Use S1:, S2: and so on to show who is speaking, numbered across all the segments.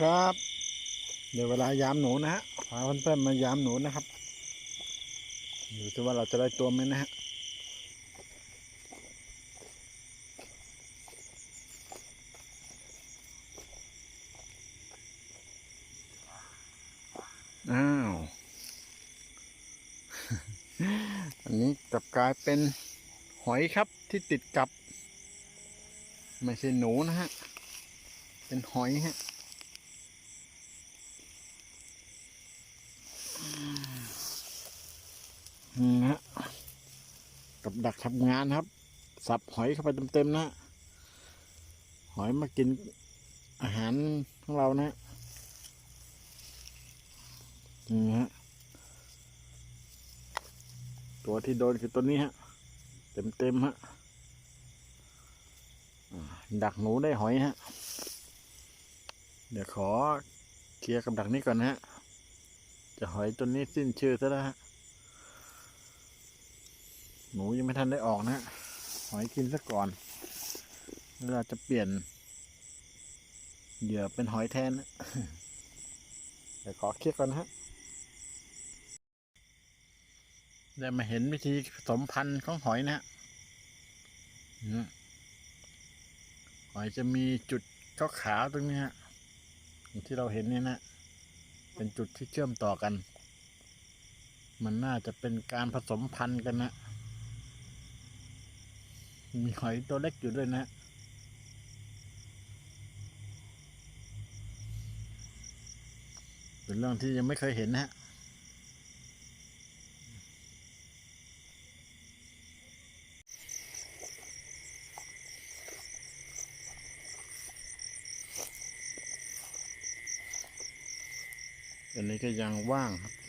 S1: ครับ เดี๋ยวเวลายามหนูนะฮะพาเพื่อนๆมายามหนูนะครับดูสิว่าเราจะได้ตัวไหมนะฮะอ้าว อันนี้กลับกลายเป็นหอยครับที่ติดกับ ไม่ใช่หนูนะฮะ เป็นหอยฮะ นี่ฮะกับ ดักทำงานครับ สับหอยเข้าไปเต็มๆนะหอยมากินอาหารของเรานะนี่ฮะตัวที่โดนคือตัวนี้ฮะ เต็มๆฮะดักหนูได้หอยฮะ เดี๋ยวขอเคลียร์กับดักนี้ก่อนนะฮะ จะหอยตัวนี้สิ้นชื่อซะแล้วฮะ หนูยังไม่ทันได้ออกนะฮะหอยกินซะก่อนเราจะเปลี่ยนเหยื่อเป็นหอยแทนนะเดี๋ยวขอเคียร์ก่อนนะฮะได้มาเห็นวิธีผสมพันธุ์ของหอยนะฮะหอยจะมีจุดขาวๆตรงนี้ฮะที่เราเห็นเนี่ยนะ เป็นจุดที่เชื่อมต่อกัน มันน่าจะเป็นการผสมพันธุ์กันนะ มีหอยตัวเล็กอยู่ด้วยนะเป็นเรื่องที่ยังไม่เคยเห็นนะฮะอันนี้ก็ยังว่างครับ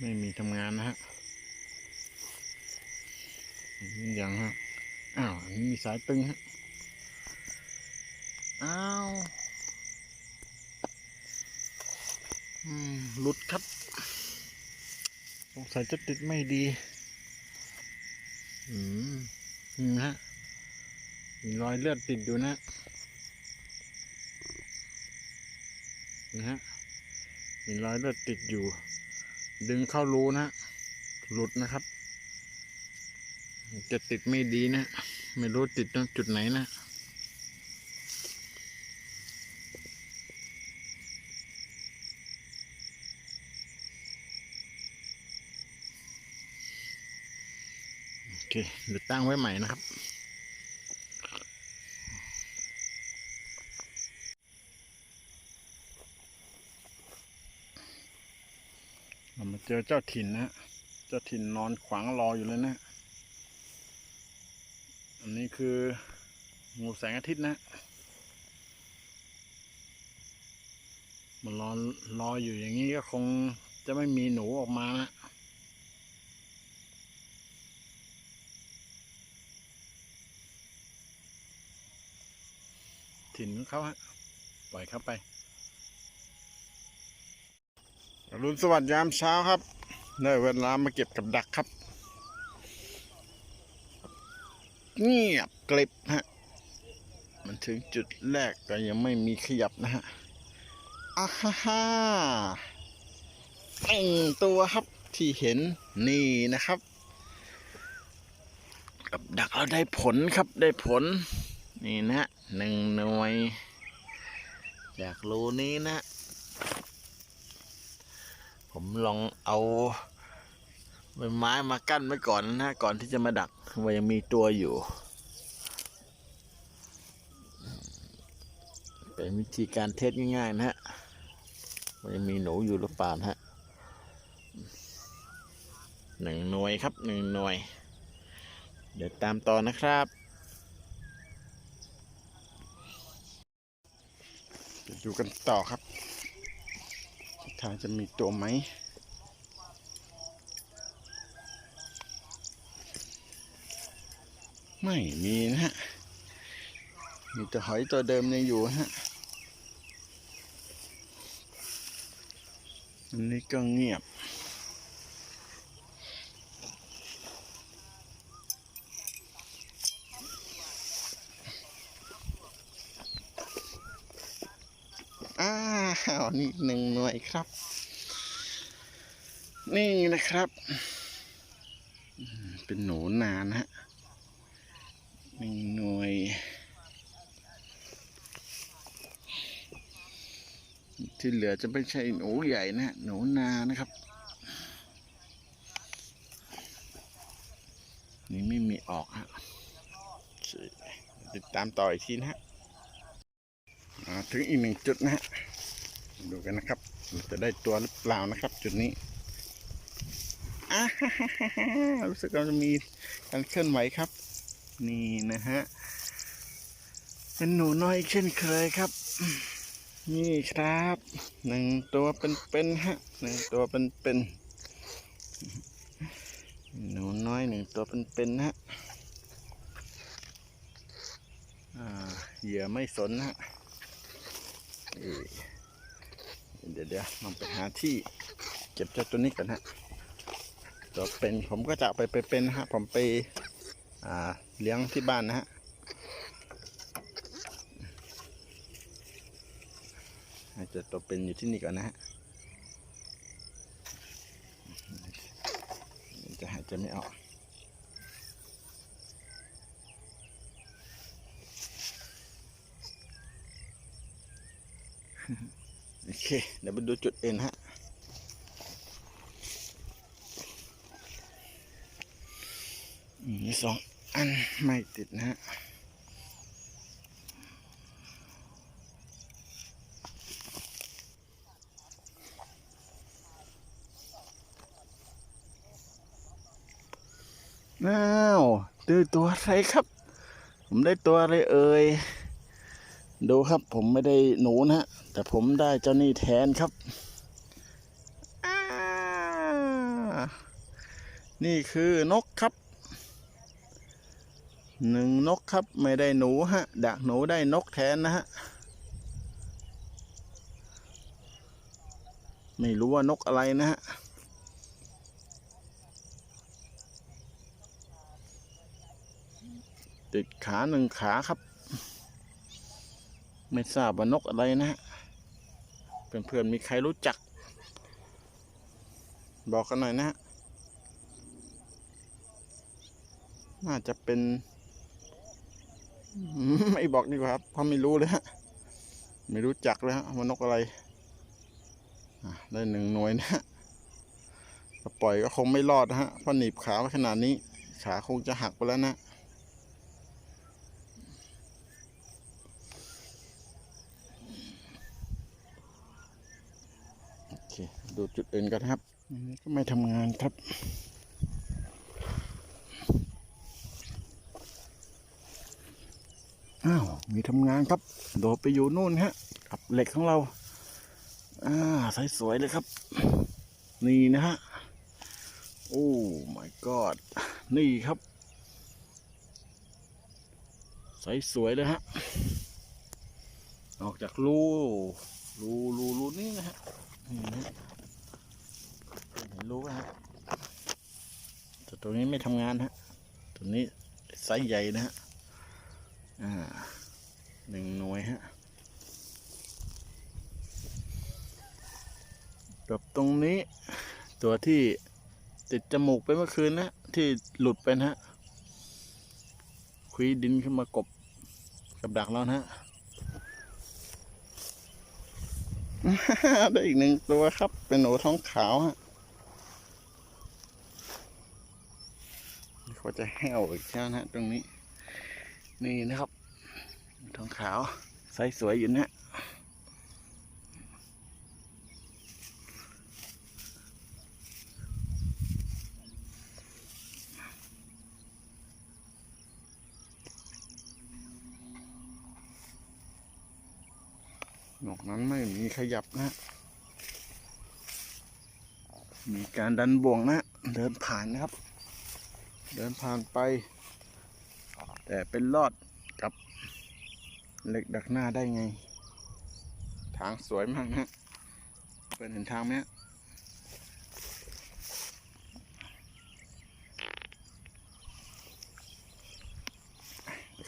S1: ไม่มีทำงานนะฮะอันนี้ยังฮะ อ้าว อันนี้มีสายตึงฮะ อ้าวหลุดครับ สงสัยจะติดไม่ดี อืมนี่ฮะ มีรอยเลือดติดอยู่นะ นะฮะ มีรอยเลือดติดอยู่ ดึงเข้ารูนะ หลุดนะครับ จะติดไม่ดีนะ ไม่รู้ติดตรงจุดไหนนะโอเคเดี๋ยวตั้งไว้ใหม่นะครับ เจอเจ้าถิ่นนะเจ้าถิ่นนอนขวางรออยู่เลยนะ อันนี้คืองูแสงอาทิตย์นะ มันรอรออยู่อย่างนี้ก็คงจะไม่มีหนูออกมานะถิ่นเขาฮะปล่อยเข้าไป รุณสวัสดิ์ยามเช้าครับได้เวลามาเก็บกับดักครับ เงียบกริบฮะ มันถึงจุดแรกแต่ยังไม่มีขยับนะฮะอ่าฮ่าฮ่าหนึ่งตัวครับที่เห็นนี่นะครับ กับดักเราได้ผลครับได้ผล นี่นะหนึ่งหน่วย จากรูนี้นะ ผมลองเอาใบไม้มากั้นไว้ก่อนนะก่อนที่จะมาดักว่ายังมีตัวอยู่ เป็นวิธีการเทสง่ายๆนะฮะว่ายังมีหนูอยู่หรือเปล่านะฮะหนึ่งหน่วยครับหนึ่งหน่วย เดี๋ยวตามต่อนะครับเดี๋ยวดูกันต่อครับ ทางจะมีตัวไหมไม่มีนะฮะ มีแต่หอยตัวเดิมยังอยู่ฮะ อันนี้ก็เงียบ นี่หนึ่งหน่วยครับ นี่นะครับ เป็นหนูนานะฮะหนึ่งหน่วยที่เหลือจะไม่ใช่หนูใหญ่นะหนูนานะครับ นี่ไม่มีออกฮะติดตามต่ออีกทีนะฮะถึงอีกหนึ่งจุดนะฮะ ดูกันนะครับจะได้ตัวหรือเปล่านะครับ จุดนี้รู้สึกว่าจะมีการเคลื่อนไหวครับ นี่นะฮะเป็นหนูน้อยเช่นเคยครับ นี่ครับหนึ่งตัวเป็นๆฮะหนึ่งตัวเป็นๆหนูน้อยหนึ่งตัวเป็นๆฮะอ่าเหยื่อไม่สนฮะ เดี๋ยวเดี๋ยวลองไปหาที่เก็บเจ้าตัวนี้กันฮะตัวเป็นผมก็จะไปไปเป็นนะฮะผมไปอ่าเลี้ยงที่บ้านนะฮะจะตัวเป็นอยู่ที่นี่ก่อนนะฮะจะหายใจไม่ออก เค เดี๋ยวไปดูจุดเอ็นฮะ มีสองอันไม่ติดนะฮะอ้าวได้ตัวอะไรครับ ผมได้ตัวอะไรเอ่ย ดูครับผมไม่ได้หนูนะฮะ แต่ผมได้เจ้านี่แทนครับ นี่คือนกครับ หนึ่งนกครับไม่ได้หนูฮะ ดักหนูได้นกแทนนะฮะ ไม่รู้ว่านกอะไรนะฮะติดขาหนึ่งขาครับ ไม่ทราบว่านกอะไรนะฮะเพื่อนๆมีใครรู้จัก บอกกันหน่อยนะฮะน่าจะเป็นไม่บอกดีกว่าครับเพราะไม่รู้เลยฮะไม่รู้จักเลยฮะว่านกอะไรได้หนึ่งหน่วยนะฮะปล่อยก็คงไม่รอดนะฮะเพราะหนีบขาไว้ขนาดนี้ ขาคงจะหักไปแล้วนะ โอเค ดูจุดอื่นกันครับก็ไม่ทำงานครับ อ้าว มีทำงานครับ โดดไปอยู่นู่นฮะ กับเหล็กของเรา อ่าสวยๆเลยครับ นี่นะฮะ โอ้ my god นี่ครับสวยๆเลยฮะ ออกจากรูรูรูรูนี่นะฮะ รู้ฮะแต่ตัวนี้ไม่ทำงานฮะตัวนี้ไซส์ใหญ่นะฮะอ่าหนึ่งหน่วยฮะกับตรงนี้ ตัวที่ติดจมูกไปเมื่อคืนนะที่หลุดไปนะฮะคุยดินขึ้นมากบกับดักแล้วนะฮะได้อีกหนึ่งตัวครับ เป็นหนูท้องขาวฮะ เขาจะแห้วอีกแล้วนะฮะตรงนี้ นี่นะครับท้องขาวไซส์สวยอยู่นะนอกนั้นไม่มีขยับนะ มีการดันบ่วงนะ เดินผ่านนะครับ เดินผ่านไป แต่เป็นรอดกับเหล็กดักหน้าได้ไง ทางสวยมากนะฮะเป็นเห็นทางไหม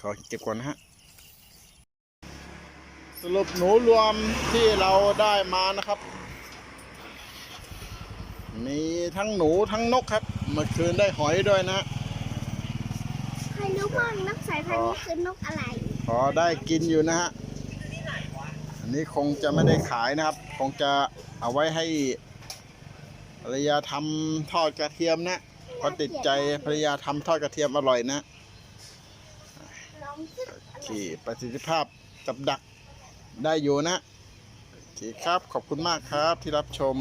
S1: ขอเก็บก่อนนะฮะ สรุปหนูรวมที่เราได้มานะครับ มีทั้งหนูทั้งนกครับ เมื่อคืนได้หอยด้วยนะ
S2: ใครรู้ว่านกสายพันธุ์นี้คือนกอะไร
S1: พอได้กินอยู่นะฮะ อันนี้คงจะไม่ได้ขายนะครับ คงจะเอาไว้ให้ภรรยาทำทอดกระเทียมนะเพราะติดใจภรรยาทำทอดกระเทียมอร่อยนะที่ประสิทธิภาพกับดักได้อยู่นะโอเคครับขอบคุณมากครับที่รับชม